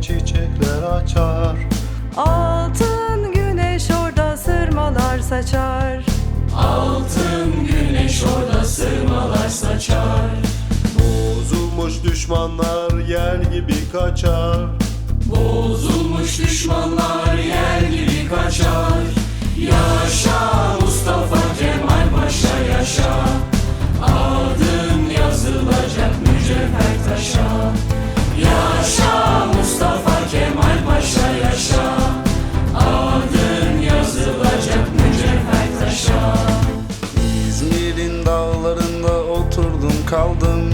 çiçekler açar. Altın güneş orada sırmalar saçar. Altın güneş orada sırmalar saçar. Bozulmuş düşmanlar yer gibi kaçar. Bozulmuş dağlarında oturdum kaldım.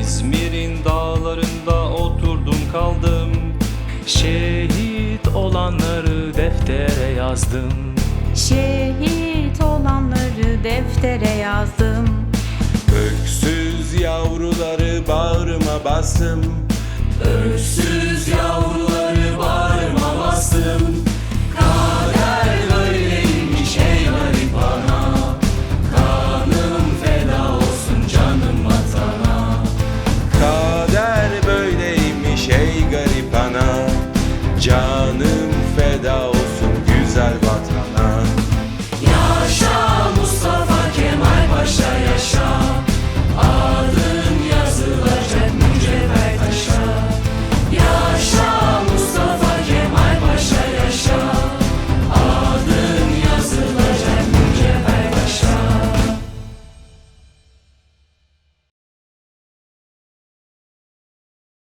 İzmir'in dağlarında oturdum kaldım. Şehit olanları deftere yazdım. Şehit olanları deftere yazdım. Öksüz yavruları bağrıma bastım. Öksüz